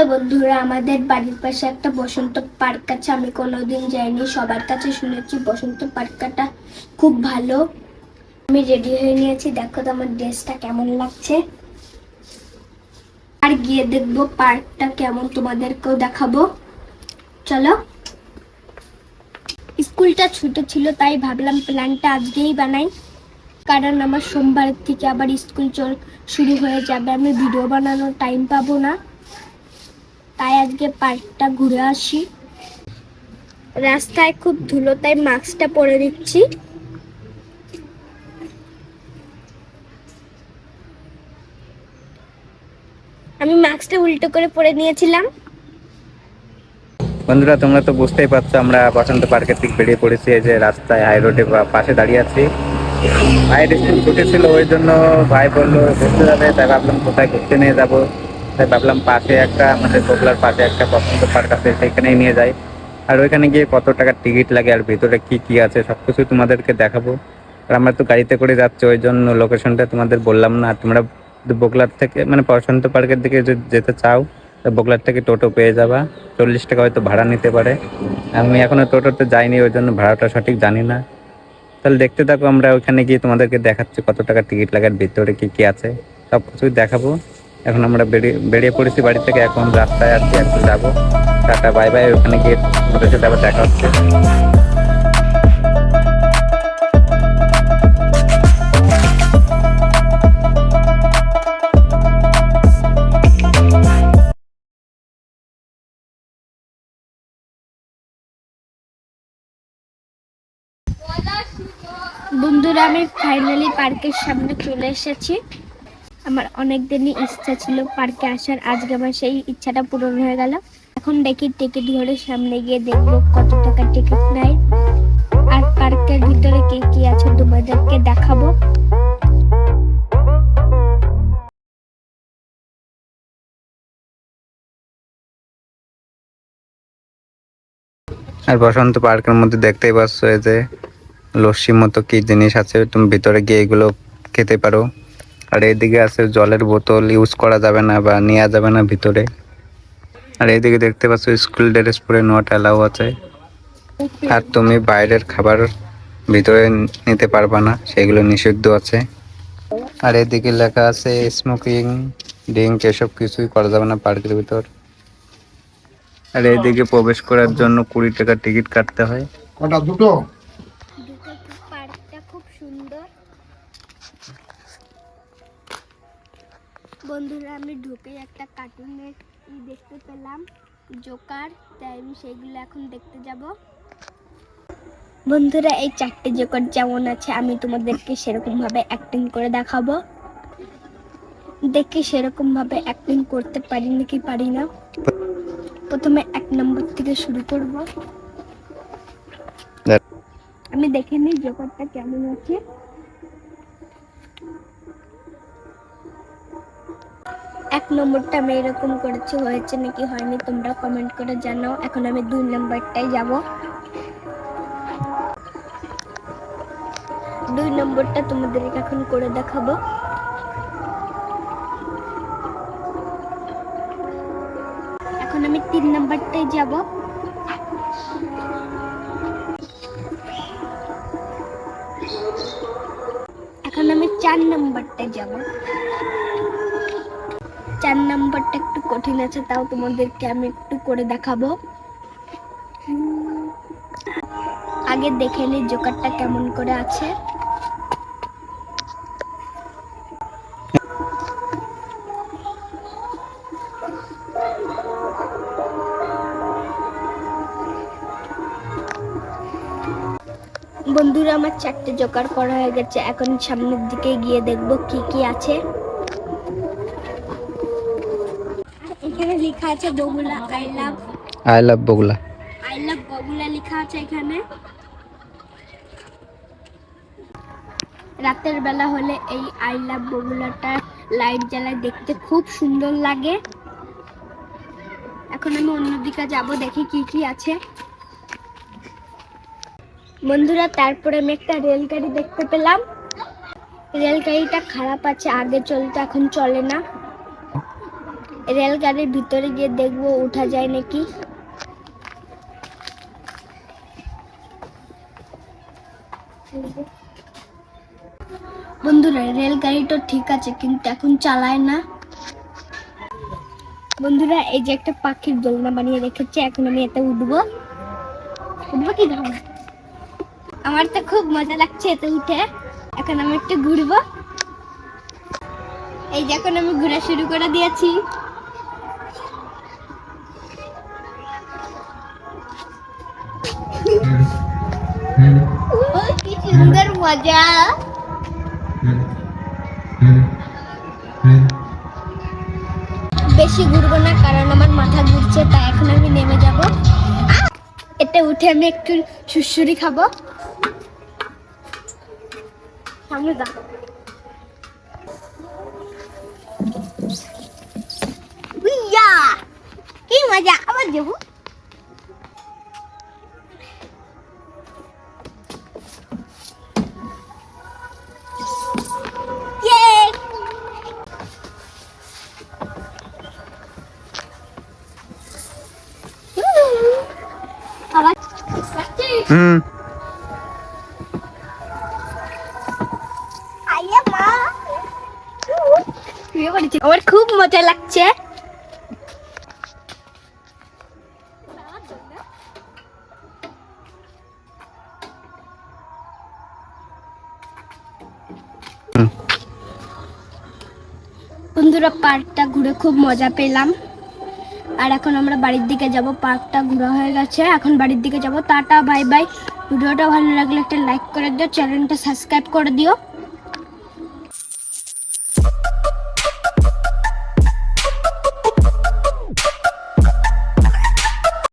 Hello বন্ধুরা, আমাদের বাড়ির পাশে একটা বসন্ত পার্ক আছে। আমি কোনোদিন যাইনি, সবার কাছে শুনেছি বসন্ত পার্কটা খুব ভালো। আমি রেডি হয়ে নিয়েছি। দেখো তো আমার ড্রেসটা কেমন লাগছে। আর গিয়ে দেখব পার্কটা কেমন, তোমাদেরকেও দেখাবো। চলো। স্কুলটা ছোট ছিল, তাই ভাবলাম প্ল্যানটা আজকেই বানাই। কারণ আমার সোমবার থেকে আবার স্কুল চল শুরু হয়ে যাবে। আমি ভিডিও বানানোর টাইম পাবো না। তাই আজকে পার্কটা ঘুরে আসি। রাস্তায় খুব ধুলো, তাই মাস্কটা পরে দিচ্ছি আমি মাস্কটা উল্টো করে পরে নিয়েছিলাম। বন্ধুরা, তোমরা তো বুঝতেই পারছ, আমরা বসন্ত পার্কের দিক বেরিয়ে পড়েছি, এই যে রাস্তায় হাই রোডে পাশে দাঁড়িয়ে আছি। ভাইয়ের স্কুল ছুটি ছিল, ওই জন্য ভাই বলল, ঘুরতে যাবে। তাই ভাবলাম কোথায় ঘুরতে নিয়ে যাব। তাই ভাবলাম পাশে একটা আমাদের বগলার পাশে একটা বসন্ত পার্ক আছে সেখানেই নিয়ে যাই। আর ওইখানে গিয়ে কত টাকার টিকিট লাগে আর ভিতরে কি কি আছে সব কিছু তোমাদেরকে দেখাবো। আর আমরা তো গাড়িতে করে যাচ্ছি, ওই জন্য লোকেশনটা তোমাদের বললাম না। তোমরা বগলার থেকে মানে বসন্ত পার্কের দিকে যদি যেতে চাও বগলার থেকে টোটো পেয়ে যাবা। চল্লিশ টাকা হয়তো ভাড়া নিতে পারে। আমি এখনও টোটোতে যাইনি, ওই জন্য ভাড়াটা সঠিক জানি না। তাহলে দেখতে থাকো, আমরা ওইখানে গিয়ে তোমাদেরকে দেখাচ্ছি কত টাকা টিকিট লাগার ভিতরে কি কি আছে। সব কিছুই দেখাবো। এখন আমরা বেরিয়ে বেরিয়ে পড়েছি বাড়ি থেকে। এখন রাস্তায় আছি একটু যাব। Tata, bye bye. ওখানে গিয়ে তোমাদের সাথে আবার দেখা হচ্ছে। বন্ধুরা, আমি ফাইনালি পার্কের সামনে চলে এসেছি। আমার অনেক দিনই ইচ্ছা ছিল পার্কে আসার। আজকে আমার সেই ইচ্ছাটা পূরণ হয়ে গেল। এখন দেখি টিকিট ধরে সামনে গিয়ে দেখব কত টাকা টিকিট নেয়। আর পার্কের ভিতরে কি কি আছে তোমাদেরকে দেখাবো। আর বসন্ত পার্কের মধ্যে দেখতেই পাচ্ছ এই যে লস্যির মতো কি জিনিস আছে। তুমি ভিতরে গিয়ে এগুলো খেতে পারো। আর এইদিকে আছে জলের বোতল ইউজ করা যাবে না বা নেওয়া যাবে না ভিতরে। আর এইদিকে দেখতে পাচ্ছ স্কুল ড্রেস পরে নোট অ্যালাউ আছে। আর তুমি বাইরের খাবার ভিতরে নিতে পারবা না, সেগুলো নিষিদ্ধ আছে। আর এদিকে লেখা আছে স্মোকিং ড্রিঙ্ক এসব কিছুই করা যাবে না পার্কের ভিতর। আর এদিকে প্রবেশ করার জন্য কুড়ি টাকা টিকিট কাটতে হয়। কটা? দুটো? বন্ধুরা আমি ঢুকে একটা কার্টুনের ই দেখতে পেলাম জোকার তাই আমি সেইগুলো এখন দেখতে যাব। বন্ধুরা এই চারটে জোকার যেমন আছে আমি তোমাদেরকে সেরকম ভাবে অ্যাক্টিং করে দেখাবো। দেখি সেরকম ভাবে অ্যাক্টিং করতে পারি নাকি পারি না? প্রথমে এক নম্বর থেকে শুরু করব। আমি দেখে নিই জোকারটা কেমন আছে। এক নম্বরটা আমি এরকম করেছি, হয়েছে নাকি হয়নি তোমরা কমেন্ট করে জানাও। এখন আমি দুই নম্বরটাই যাব। দুই নম্বরটা তোমাদেরকে এখন করে দেখাবো। এখন আমি তিন নম্বরটাই যাব। এখন আমি চার নম্বরটা যাব। চার নাম্বারটা একটু কঠিন আছে, তাও তোমাদেরকে আমি একটু করে দেখাবো। আগে দেখে নি জোকারটা কেমন করে আছে। বন্ধুরা, আমার চারটে জোকার করা হয়ে গেছে। এখন সামনের দিকে গিয়ে দেখব কি কি আছে। লেখা আছে Bogula I love I love Bogula. I love Bogula লেখা আছে এখানে। রাতের বেলা হলে এই আই লাভ বগুলাটা লাইট জ্বালায় দেখতে খুব সুন্দর লাগে। এখন আমি অন্যদিকে যাব দেখি কি কি আছে। বন্ধুরা তারপরে আমি একটা রেলগাড়ি দেখতে পেলাম। রেলগাড়িটা খারাপ আছে আগে চলতো এখন চলে না। রেলগাড়ির ভিতরে গিয়ে দেখব উঠা যায় নাকি? বন্ধুরা রেলগাড়িটা ঠিক আছে, কিন্তু এখন চালায় না। বন্ধুরা, এই যে একটা পাখির দোলনা বানিয়ে রেখেছে, এখন আমি এতে উঠবো। উঠবো কি ধাম আমার তো খুব মজা লাগছে এতে উঠে। এখন আমি একটু ঘুরবো। এই যে এখন আমি ঘোরা শুরু করে দিয়েছি। সুন্দর মজা। বেশি ঘুরবো না, কারণ আমার মাথা ঘুরছে, তাই এখন আমি নেমে যাব। এতে উঠে আমি একটু সুসুরি খাব। সামনে যা! কি মজা! আবার যাব। হুম। আমার খুব মজা লাগছে। বন্ধুরা পার্কটা ঘুরে খুব মজা পেলাম। আর এখন আমরা বাড়ির দিকে যাব, পার্কটা ঘোরা হয়ে গেছে। এখন বাড়ির দিকে যাব। Tata, bye bye. ভিডিওটা ভালো লাগলে একটা লাইক করে দিও চ্যানেলটা সাবস্ক্রাইব করে দিও।